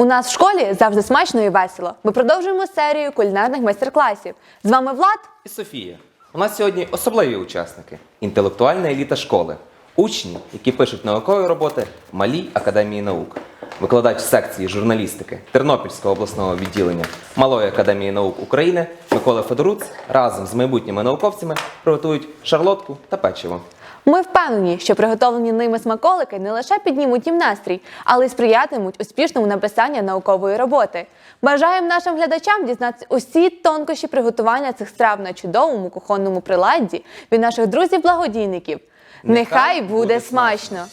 У нас в школі завжди смачно і весело. Ми продовжуємо серію кулінарних майстер-класів. З вами Влад. І Софія. У нас сьогодні особливі учасники інтелектуальна еліта школи, учні, які пишуть наукові роботи в Малій академії наук, викладач секції журналістики Тернопільського обласного відділення Малої академії наук України Микола Федоруц разом з майбутніми науковцями приготують шарлотку та печиво. Ми впевнені, що приготовлені ними смаколики не лише піднімуть їм настрій, але й сприятимуть успішному написанню наукової роботи. Бажаємо нашим глядачам дізнатися усі тонкощі приготування цих страв на чудовому кухонному приладді від наших друзів-благодійників. Нехай буде смачно!